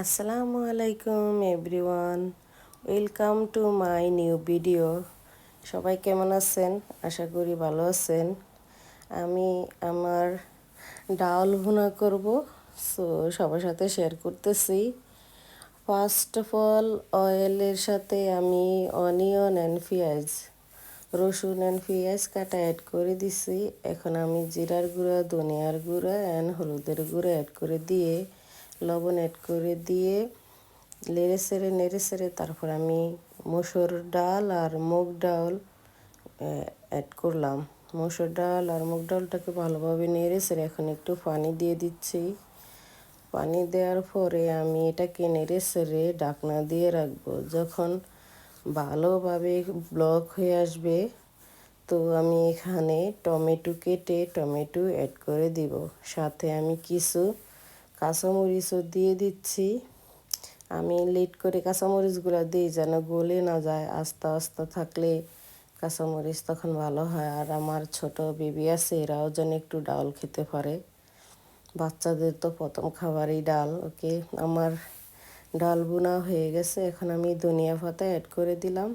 আসসালামু আলাইকুম everyone welcome to my new video সবাই কেমন আছেন? আশা করি ভালো আছেন। আমি আমার ডাল ভুনা করব সো সবার সাথে শেয়ার করতেছি। ফার্স্ট অফ অল অয়েলের সাথে আমি অনিয়ন অ্যান্ড পেঁয়াজ রসুন অ্যান্ড পেঁয়াজ কাটা অ্যাড করে দিছি। এখন আমি জিরার গুঁড়া, ধনিয়ার গুঁড়া অ্যান্ড হলুদের গুঁড়া অ্যাড করে দিয়ে লবণ অ্যাড করে দিয়ে নেড়ে সেড়ে নেড়ে সেড়ে তারপর আমি মসুর ডাল আর মুগ ডাল অ্যাড করলাম। মসুর ডাল আর মুগ ডালটাকে ভালোভাবে নেড়ে সেড়ে এখন একটু পানি দিয়ে দিচ্ছি। পানি দেওয়ার পরে আমি এটাকে নেড়ে সেড়ে ডাকনা দিয়ে রাখব। যখন ভালোভাবে ব্লক হয়ে আসবে, তো আমি এখানে টমেটো কেটে টমেটো অ্যাড করে দিব। সাথে আমি কিছু কাঁচামরিচও দিয়ে দিচ্ছি। আমি লেট করে কাঁচামরিচগুলো দিই যেন গলে না যায়। আস্তে আস্তে থাকলে কাঁচামরিচ তখন ভালো হয়। আর আমার ছোট বেবি আছে, এরাও যেন একটু ডাল খেতে পারে। বাচ্চাদের তো প্রথম খাবারই ডাল, ওকে? আমার ডাল বোনা হয়ে গেছে, এখন আমি ধনিয়া পাতা অ্যাড করে দিলাম।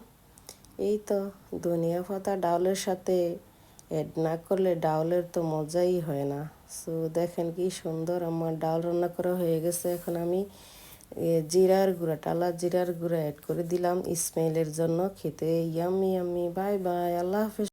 এই তো, ধনিয়া পাতা, ডালের সাথে অ্যাড না করলে ডাউলের তো মজাই হয় না। সো দেখেন কি সুন্দর আমার ডাউল রান্না করা হয়ে গেছে। এখন আমি জিরার গুঁড়া, টালা জিরার গুঁড়া অ্যাড করে দিলাম স্মেলের জন্য। খেতে ইয়ামি ইয়ামি বাই বাই আল্লাহ হাফিজ।